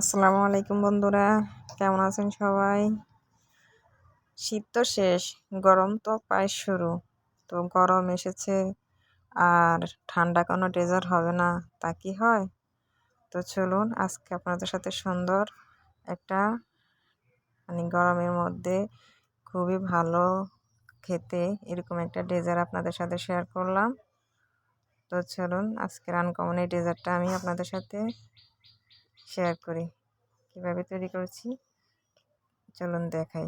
আসসালামু আলাইকুম বন্ধুরা, কেমন আছেন সবাই? শীত তো শেষ, গরম তো প্রায় শুরু। তো গরম এসেছে, আর ঠান্ডা কোনো ডেজার্ট হবে না, তা কি হয়? তো চলুন, আজকে আপনাদের সাথে সুন্দর একটা মানে গরমের মধ্যে খুবই ভালো খেতে এরকম একটা ডেজার্ট আপনাদের সাথে শেয়ার করলাম। তো চলুন, আজকের আনকমন এই ডেজার্টটা আমি আপনাদের সাথে শেয়ার করি। কীভাবে তৈরি করছি? চলুন দেখাই।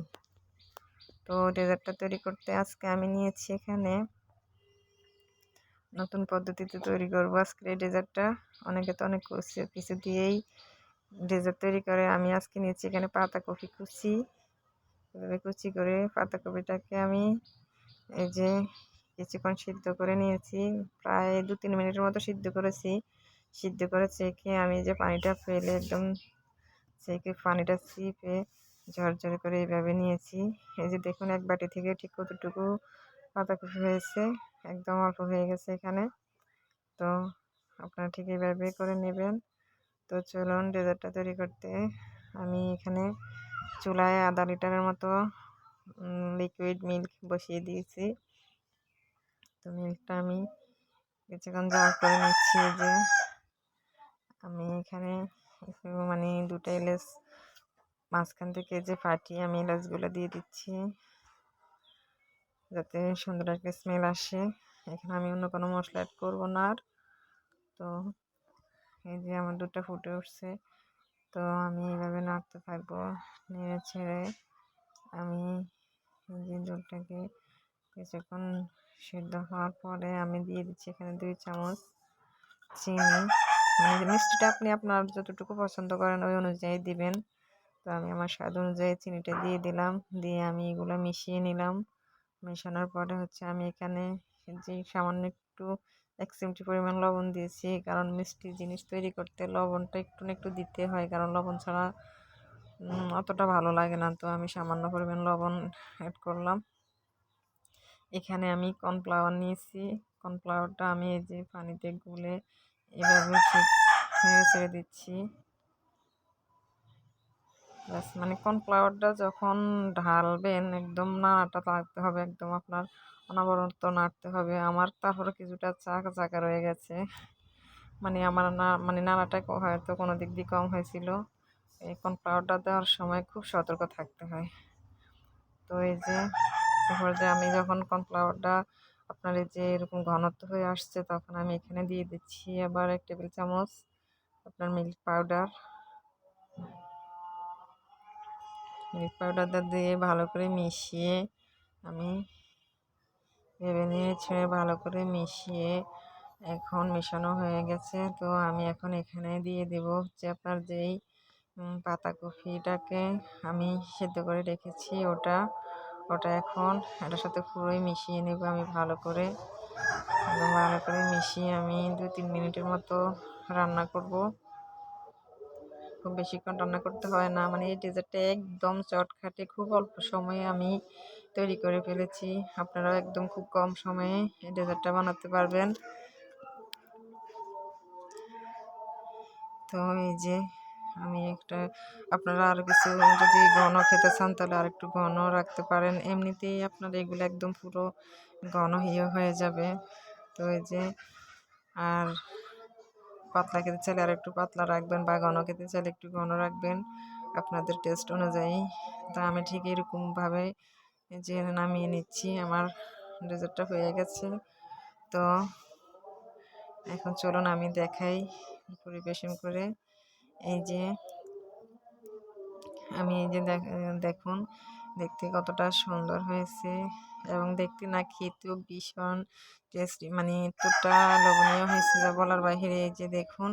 তো ডেজার্টটা তৈরি করতে আজকে আমি নিয়েছি এখানে নতুন পদ্ধতিতে তৈরি করব। আজকে এই ডেজার্টটা অনেকে তো অনেক কিছু দিয়েই ডেজার্ট তৈরি করে। আমি আজকে নিয়েছি এখানে পাতা কফি কুচি। এভাবে কুচি করে পাতাকপিটাকে আমি এই যে কিছুক্ষণ সিদ্ধ করে নিয়েছি। প্রায় দু তিন মিনিটের মতো সিদ্ধ করেছি। সিদ্ধ করে চেখে আমি যে পানিটা ফেলে একদম চেখে পানিটা চিপে ঝরঝরে করে এইভাবে নিয়েছি। এই যে দেখুন, এক বাটি থেকে ঠিক কতটুকু পাতাকপি হয়েছে, একদম অল্প হয়ে গেছে এখানে। তো আপনারা ঠিক এইভাবে করে নেবেন। তো চলুন ডেজার্টটা তৈরি করতে। আমি এখানে চুলায় আধা লিটারের মতো লিকুইড মিল্ক বসিয়ে দিয়েছি। তো মিল্কটা আমি কিছুক্ষণ জাল করে নিচ্ছি যে। আমি এখানে মানে দুটো এলাচ মাঝখান থেকে যে ফাটিয়ে আমি এলাচগুলো দিয়ে দিচ্ছি, যাতে সুন্দর একটা স্মেল আসে। এখানে আমি অন্য কোনো মশলা অ্যাড করব না আর। তো এই যে আমার দুটো ফুটে উঠছে, তো আমি এইভাবে নাড়তে থাকব, নেড়ে ছেড়ে আমি এই যে দুধটাকে কিছুক্ষণ সিদ্ধ হওয়ার পরে আমি দিয়ে দিচ্ছি এখানে দুই চামচ চিনি। মিষ্টিটা আপনি আপনার যতটুকু পছন্দ করেন ওই অনুযায়ী দিবেন। তো আমি আমার স্বাদ অনুযায়ী চিনিটা দিয়ে দিলাম। দিয়ে আমি এগুলো মিশিয়ে নিলাম। মেশানোর পরে হচ্ছে আমি এখানে যে সামান্য একটু এক চিমটি পরিমাণ লবণ দিয়েছি। কারণ মিষ্টি জিনিস তৈরি করতে লবণটা একটু না একটু দিতে হয়। কারণ লবণ ছাড়া অতটা ভালো লাগে না। তো আমি সামান্য পরিমাণ লবণ অ্যাড করলাম। এখানে আমি কর্নফ্লাওয়ার নিয়েছি। কর্নফ্লাওয়ারটা আমি এই যে পানিতে গুলে এভাবে নেড়ে ছেড়ে দিচ্ছি। ব্যাস মানে কর্নফ্লাওয়ারটা যখন ঢালবেন একদম নাড়াটা লাগতে হবে, একদম আপনার অনাবরত নাড়তে হবে। আমার তারপরে কিছুটা চাকা চাকা রয়ে গেছে। মানে আমার না মানে নাড়াটা হয়তো কোনো দিক দিয়ে কম হয়েছিল। এই কর্নফ্লাওয়ারটা দেওয়ার সময় খুব সতর্ক থাকতে হয়। তো এই যে যে আমি যখন কর্নফ্লাওয়ারটা আপনার এই যে এরকম ঘনত্ব হয়ে আসছে, তখন আমি এখানে দিয়ে দিচ্ছি আবার এক টেবিল চামচ আপনার মিল্ক পাউডার। মিল্ক পাউডারটা দিয়ে ভালো করে মিশিয়ে আমি ভেবে নিয়ে ছেড়ে ভালো করে মিশিয়ে এখন মেশানো হয়ে গেছে। তো আমি এখন এখানে দিয়ে দেব হচ্ছে আপনার যেই পাতাকপিটাকে আমি সেদ্ধ করে রেখেছি। ওটা ওটা এখন এটার সাথে পুরোই মিশিয়ে নেব আমি ভালো করে। ভালো করে মিশিয়ে আমি দু তিন মিনিটের মতো রান্না করব। খুব বেশিক্ষণ রান্না করতে হয় না মানে এই ডেজার্টটা একদম চটখাটে খুব অল্প সময়ে আমি তৈরি করে ফেলেছি। আপনারাও একদম খুব কম সময়ে এই ডেজার্টটা বানাতে পারবেন। তো এই যে আমি একটা, আপনারা আর কিছু যদি ঘন খেতে চান, তাহলে আর একটু ঘন রাখতে পারেন। এমনিতেই আপনার এগুলো একদম পুরো ঘন ইয়ে হয়ে যাবে। তো এই যে, আর পাতলা খেতে চাইলে আর একটু পাতলা রাখবেন বা ঘন খেতে চাইলে একটু ঘন রাখবেন আপনাদের টেস্ট অনুযায়ী। তা আমি ঠিক এরকমভাবে যে নামিয়ে নিচ্ছি, আমার ডেজার্টটা হয়ে গেছে। তো এখন চলুন আমি দেখাই পরিবেশন করে। এই যে আমি এই যে দেখুন, দেখতে কতটা সুন্দর হয়েছে এবং দেখতে না খেতেও ভীষণ টেস্টি মানে এতটা লোভনীয় হয়েছে যা বলার বাহিরে এই যে দেখুন,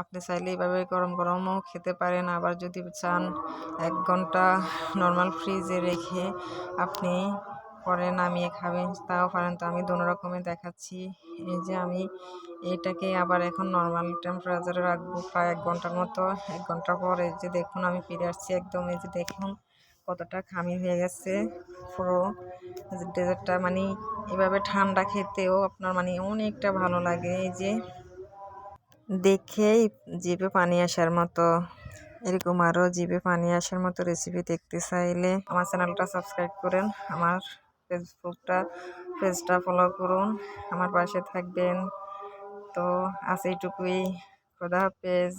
আপনি চাইলে এইভাবে গরম গরমও খেতে পারেন। আবার যদি চান এক ঘণ্টা নর্মাল ফ্রিজে রেখে আপনি পরে নামিয়ে খাবেন, তাও পারেন। তো আমি দোনো রকমের দেখাচ্ছি। এই যে আমি এটাকে আবার এখন নর্মাল টেম্পারেচারে রাখব প্রায় এক ঘণ্টার মতো। এক ঘণ্টা পর এই যে দেখুন, আমি ফিরে আসছি একদম। এই যে দেখুন, কতটা খামি হয়ে গেছে পুরো। ডেজার্টটা মানে এভাবে ঠান্ডা খেতেও আপনার মানে অনেকটা ভালো লাগে। এই যে দেখেই জিভে পানি আসার মতো। এরকম আরও জিভে পানি আসার মতো রেসিপি দেখতে চাইলে আমার চ্যানেলটা সাবস্ক্রাইব করেন। আমার ফেসবুকটা পেজটা ফলো করুন আমার পাশে থাকবেন। তো আজ এইটুকুই। খোদা হাফেজ।